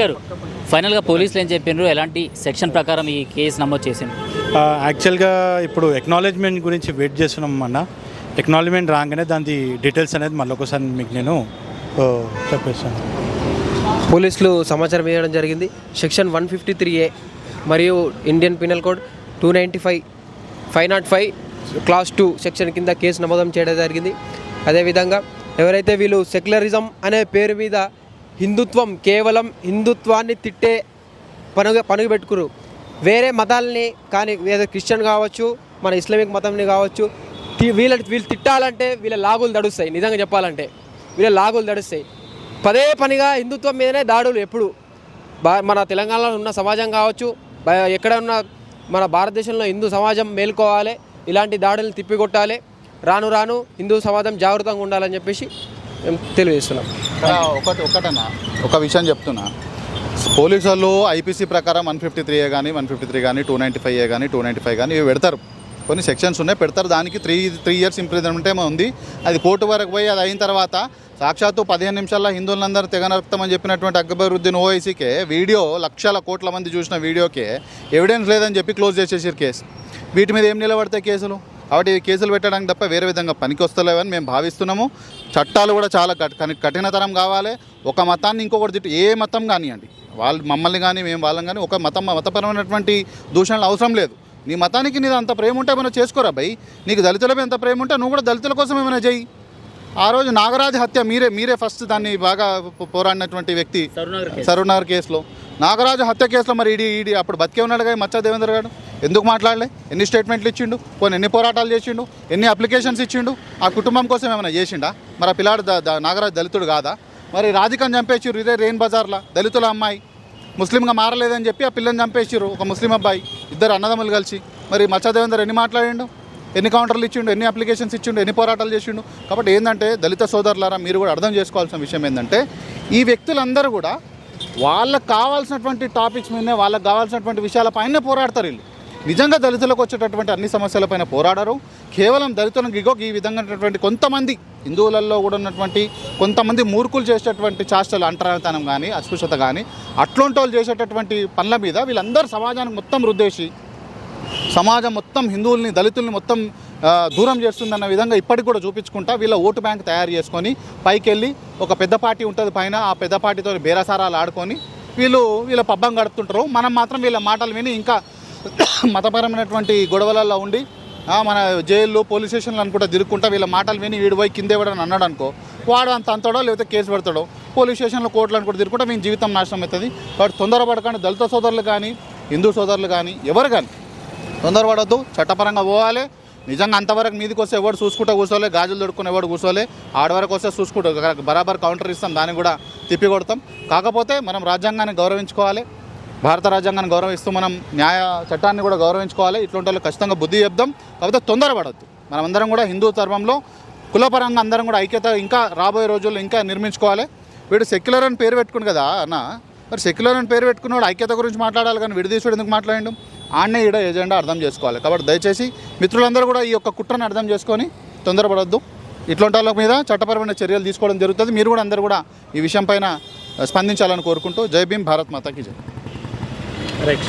గారు ఫైనల్గా పోలీసులు ఏం చెప్పిండ్రు ఎలాంటి సెక్షన్ ప్రకారం ఈ కేసు నమోదు ఆ, యాక్చువల్గా ఇప్పుడు ఎక్నాలజ్మెంట్ గురించి వెయిట్ చేస్తున్నాం అన్న. ఎక్నాలజ్మెంట్ రాగానే దాని డీటెయిల్స్ అనేది మళ్ళీ ఒకసారి మీకు నేను ఓ, చెప్పేస్తాను. పోలీసులు సమాచారం ఇవ్వడం జరిగింది. Section one fifty three A మరియు Indian penal code two ninety five five not five class two section కింద కేసు నమోదం చేయడం జరిగింది. అదేవిధంగా ఎవరైతే వీళ్ళు సెక్యులరిజం అనే పేరు మీద హిందుత్వం కేవలం హిందుత్వాన్ని తిట్టే పనుగ పనుగు పెట్టుకురు వేరే మతాలని కానీ ఏదో క్రిస్టియన్ కావచ్చు మన ఇస్లామిక్ మతంని కావచ్చు వీళ్ళ వీళ్ళు తిట్టాలంటే వీళ్ళ లాగులు దడుస్తాయి నిజంగా చెప్పాలంటే. వీళ్ళ లాగులు దడుస్తాయి. పదే పనిగా హిందుత్వం మీదనే దాడులు ఎప్పుడు. మన తెలంగాణలో ఉన్న సమాజం కావచ్చు ఎక్కడ ఉన్న మన భారతదేశంలో హిందూ సమాజం మేల్కోవాలి ఇలాంటి దాడులను తిప్పికొట్టాలి. రాను రాను హిందూ సమాజం జాగృతంగా ఉండాలని చెప్పేసి మేము తెలియజేస్తున్నాం. ఒకటి ఒకటనా? ఒక విషయం చెప్తున్నా. పోలీసు వాళ్ళు ఐపీసీ ప్రకారం వన్ ఫిఫ్టీ త్రీ ఏ కానీ వన్ ఫిఫ్టీ త్రీ కానీ టూ నైంటీ ఫైవ్ ఏ కానీ టూ నైంటీ ఫైవ్ కానీ ఇవి పెడతారు. కొన్ని సెక్షన్స్ ఉన్నాయి పెడతారు. దానికి త్రీ త్రీ ఇయర్స్ ఇంప్రిజన్మెంట్ ఏమో ఉంది. అది కోర్టు వరకు పోయి అది అయిన తర్వాత సాక్షాత్తు పదిహేను నిమిషాల్లో హిందువులందరూ తెగ నరుపుతామని చెప్పినటువంటి అక్బరుద్దీన్ ఓవైసీకే వీడియో లక్షల కోట్ల మంది చూసిన వీడియోకే ఎవిడెన్స్ లేదని చెప్పి క్లోజ్ చేసేసారు కేసు. వీటి మీద ఏం నిలబడతాయి కేసులు? కాబట్టి ఈ కేసులు పెట్టడానికి తప్ప వేరే విధంగా పనికి వస్తలేవని మేము భావిస్తున్నాము. చట్టాలు కూడా చాలా కఠ- కఠి- కఠినతరం కావాలి. ఒక మతాన్ని ఇంకొకటి తిట్టు ఏ మతం కానివ్వండి వాళ్ళు మమ్మల్ని కానీ మేము వాళ్ళని కానీ ఒక మతం మతపరమైనటువంటి దూషణలు అవసరం లేదు. నీ మతానికి నీది అంత ప్రేమ ఉంటే ఏమైనా చేసుకోరా భయ్? నీకు దళితుల మీద అంత ప్రేమ ఉంటే నువ్వు కూడా దళితుల కోసం ఏమైనా చెయ్యి. ఆ రోజు నాగరాజు హత్య మీరే మీరే ఫస్ట్ దాన్ని బాగా పోరాడినటువంటి వ్యక్తి సరునగర్ కేసు. సరూనగర్ కేసులో. నాగరాజు హత్య కేసులో మరి ఈడీ ఈడీ అప్పుడు బతికే ఉన్నాడు కదా మచ్చా దేవేంద్ర గారు? ఎందుకు మాట్లాడలే? ఎన్ని స్టేట్మెంట్లు ఇచ్చిండు? పోనీ ఎన్ని పోరాటాలు చేసిండు? ఎన్ని అప్లికేషన్స్ ఇచ్చిండు? ఆ కుటుంబం కోసం ఏమైనా చేసిండా? మరి ఆ పిల్లాడు నాగరాజు దళితుడు కాదా? మరి రాధికను చంపేసిర్రు ఇదే రెయిన్ బజార్లో? దళితుల అమ్మాయి. ముస్లింగా మారలేదని చెప్పి ఆ పిల్లని చంపేసిర్రు ఒక ముస్లిం అబ్బాయి. ఇద్దరు అన్నదమ్ములు కలిసి. మరి మత్స్యదేవేందర్ ఎన్ని మాట్లాడిండు? ఎన్ని కౌంటర్లు ఇచ్చిండు? ఎన్ని అప్లికేషన్స్ ఇచ్చిండు? ఎన్ని పోరాటాలు చేసిండు? కాబట్టి ఏంటంటే దళిత సోదరులారా మీరు కూడా అర్థం చేసుకోవాల్సిన విషయం ఏంటంటే ఈ వ్యక్తులందరూ కూడా వాళ్ళకి కావాల్సినటువంటి టాపిక్స్ మీదనే వాళ్ళకి కావాల్సినటువంటి విషయాల పైన పోరాడతారు వీళ్ళు. నిజంగా దళితులకు వచ్చేటటువంటి అన్ని సమస్యలపైన పోరాడరు. కేవలం దళితులను ఇగో ఈ విధంగా ఉన్నటువంటి కొంతమంది హిందువులలో కూడా ఉన్నటువంటి కొంతమంది మూర్ఖులు చేసేటటువంటి చాష్టలు అంటరానితనం కానీ అస్పృశ్యత కానీ అట్లాంటి వాళ్ళు చేసేటటువంటి పనుల మీద వీళ్ళందరూ సమాజానికి మొత్తం రుద్దేసి సమాజం మొత్తం హిందువుల్ని దళితుల్ని మొత్తం దూరం చేస్తుందన్న విధంగా ఇప్పటికి కూడా చూపించుకుంటా వీళ్ళ ఓటు బ్యాంక్ తయారు చేసుకొని పైకి వెళ్ళి ఒక పెద్ద పార్టీ ఉంటుంది పైన ఆ పెద్ద పార్టీతో బేరసారాలు ఆడుకొని వీళ్ళు వీళ్ళ పబ్బం గడుపుతుంటారు మనం మాత్రం వీళ్ళ మాటలు విని ఇంకా మతపరమైనటువంటి గొడవలలో ఉండి మన జైల్లో పోలీస్ స్టేషన్లు అనుకుంటా తిరుక్కుంటా వీళ్ళ మాటలు విని వీడి పోయి కింద ఇవ్వడని అన్నాడు అనుకో వాడు అంత అంతాడో లేకపోతే కేసు పెడతాడో పోలీస్ స్టేషన్లో కోర్టులు అనుకుంటా తిరుక్కుంటా మీ జీవితం నాశనం అవుతుంది. వాడు తొందరపడకండి దళిత సోదరులు కానీ హిందూ సోదరులు కానీ ఎవరు కానీ తొందరపడద్దు చట్టపరంగా పోవాలి. నిజంగా అంతవరకు మీదకి వస్తే ఎవడు చూసుకుంటూ కూర్చోలే గాజులు దొడుకుని ఎవడు కూర్చోలే ఆడవరకు వస్తే చూసుకుంటూ బరాబర్ కౌంటర్ ఇస్తాం దాన్ని కూడా తిప్పి కొడతాం. కాకపోతే మనం రాజ్యాంగాన్ని గౌరవించుకోవాలి. భారత రాజ్యాంగాన్ని గౌరవిస్తూ మనం న్యాయ చట్టాన్ని కూడా గౌరవించుకోవాలి. ఇట్లాంటి వాళ్ళు ఖచ్చితంగా బుద్ధి చెప్దాం. కాకపోతే తొందరపడద్దు. మనమందరం కూడా హిందూ ధర్మంలో కులపరంగా అందరం కూడా ఐక్యత ఇంకా రాబోయే రోజుల్లో ఇంకా నిర్మించుకోవాలి. వీడు సెక్యులర్ అని పేరు పెట్టుకుని కదా అన్న. మరి సెక్యులర్ అని పేరు పెట్టుకున్నాడు ఐక్యత గురించి మాట్లాడాలి కానీ విడదీసుడు ఎందుకు మాట్లాడండి? ఆడనే ఈడ ఎజెండా అర్థం చేసుకోవాలి. కాబట్టి దయచేసి మిత్రులందరూ కూడా ఈ యొక్క కుట్రను అర్థం చేసుకొని తొందరపడద్దు. ఇట్లాంటి వాళ్ళ మీద చట్టపరమైన చర్యలు తీసుకోవడం జరుగుతుంది. మీరు కూడా అందరూ కూడా ఈ విషయం పైన స్పందించాలని కోరుకుంటూ జై భీమ్ భారత్ మాతాకి జై. ரைட்